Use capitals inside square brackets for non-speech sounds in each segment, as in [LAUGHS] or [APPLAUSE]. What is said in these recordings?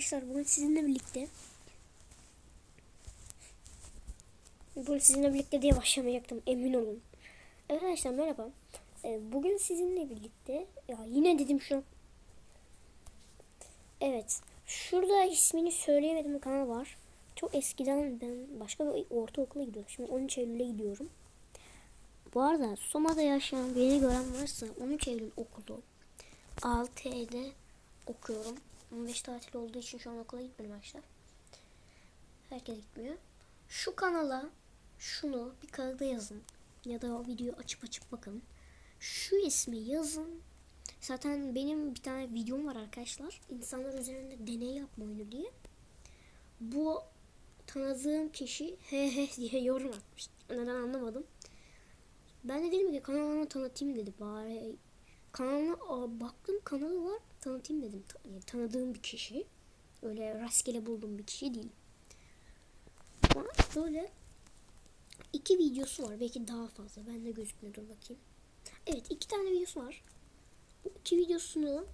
arkadaşlar bugün sizinle birlikte Bugün sizinle birlikte diye başlamayacaktım emin olun. Arkadaşlar merhaba. Ee, bugün sizinle birlikte ya yine dedim şu Evet. Şurada ismini söyleyemedim kanal var. Çok eskiden ben başka bir ortaokula gidiyordum. Şimdi 13 Eylül'e gidiyorum. Bu arada Soma'da yaşayan beni gören varsa 13 Eylül okulu 6E'de okuyorum. 15 tatil olduğu için şu an okula gitmedim arkadaşlar. Herkes gitmiyor. Şu kanala şunu bir kağıda yazın. Ya da o videoyu açıp açıp bakın. Şu ismi yazın. Zaten benim bir tane videom var arkadaşlar. İnsanlar üzerinde deney yapma oyunu diye. Bu tanıdığım kişi he he diye [LAUGHS] yorum atmış. Neden anlamadım. Ben de dedim ki kanalımı tanıtayım dedi. Bari kanalına aa, baktım kanalı var tanıtayım dedim. Yani tanıdığım bir kişi. Öyle rastgele bulduğum bir kişi değil. Ama böyle iki videosu var. Belki daha fazla. Ben de gözükmüyor. Dur bakayım. Evet iki tane videosu var. Bu iki videosunu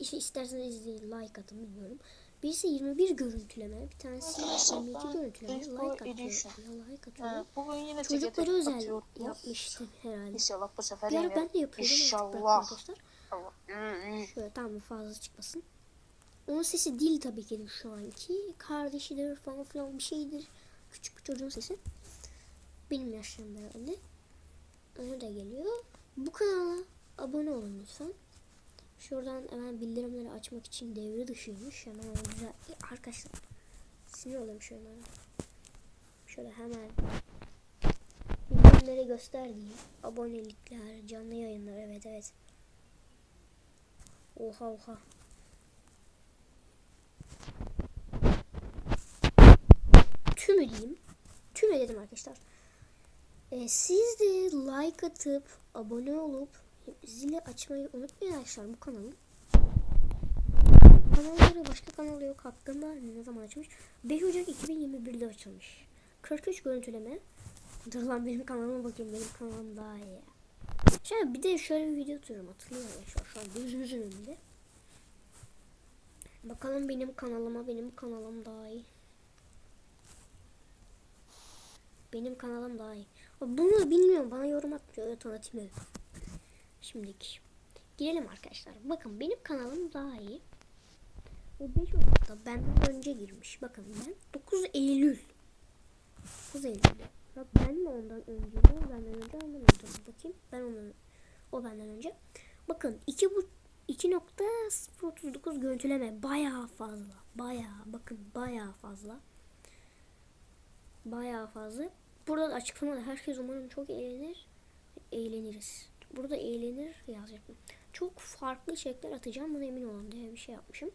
işte isterseniz izleyin like atın bilmiyorum. Birisi 21 görüntüleme, bir tanesi 22 görüntüleme, like atıyor. Like atıyor. Bugün yine Çocuklara özel yapmıştım herhalde. İnşallah bu sefer yine. ben de yapıyordum. İnşallah. Arkadaşlar. Şöyle tam fazla çıkmasın. Onun sesi değil tabii ki de şu anki. Kardeşidir falan filan bir şeydir. Küçük bir çocuğun sesi. Benim yaşlarımda herhalde. Ona da geliyor. Bu kanala abone olun lütfen. Şuradan hemen bildirimleri açmak için devre dışıymış. Hemen onu güzel... E, Arkadaşlar sinir oluyorum şöyle. Şöyle hemen bildirimleri göster. Abonelikler, canlı yayınlar evet evet. Oha oha. Tümü diyeyim. Tümü dedim arkadaşlar. Ee, siz de like atıp abone olup zili açmayı unutmayın arkadaşlar bu kanalın. Kanalları başka kanal yok hakkında ne zaman açmış? 5 Ocak 2021'de açılmış. 43 görüntüleme. Dur lan benim kanalıma bakayım benim kanalım daha iyi. Şöyle bir de şöyle bir video atıyorum hatırlıyorum arkadaşlar şu an gözünüzün önünde. Bakalım benim kanalıma benim kanalım daha iyi. Benim kanalım daha iyi. Bunu bilmiyorum bana yorum atmıyor tanıtayım öyle. Şimdiki. Girelim arkadaşlar. Bakın benim kanalım daha iyi. O 5 Ocak'ta benden önce girmiş. Bakın ben 9 Eylül. 9 Eylül'de. Ya ben mi ondan önce? O benden önce ondan önce. Bakayım. Ben ondan o benden önce. Bakın 2 bu 2.039 görüntüleme bayağı fazla. Bayağı bakın bayağı fazla. Bayağı fazla. Burada da açıklamada herkes umarım çok eğlenir. Eğleniriz. Burada eğlenir yazacaktım. Çok farklı içerikler atacağım buna emin olun diye bir şey yapmışım.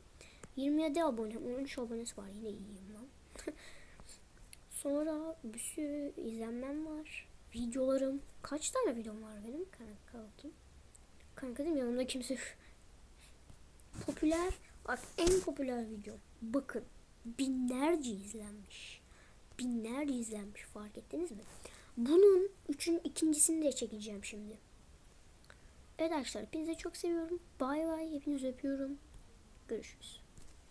27 abone, 13 abonesi var yine iyiyim lan. [LAUGHS] Sonra bir sürü izlenmem var. Videolarım. Kaç tane videom var benim? Kanka bakayım. Kanka değil mi? Yanımda kimse. [LAUGHS] Popüler. Bak en popüler video. Bakın. Binlerce izlenmiş. Binlerce izlenmiş. Fark ettiniz mi? Bunun üçün ikincisini de çekeceğim şimdi. Evet arkadaşlar hepinizi çok seviyorum. Bay bay. Hepinizi öpüyorum. Görüşürüz.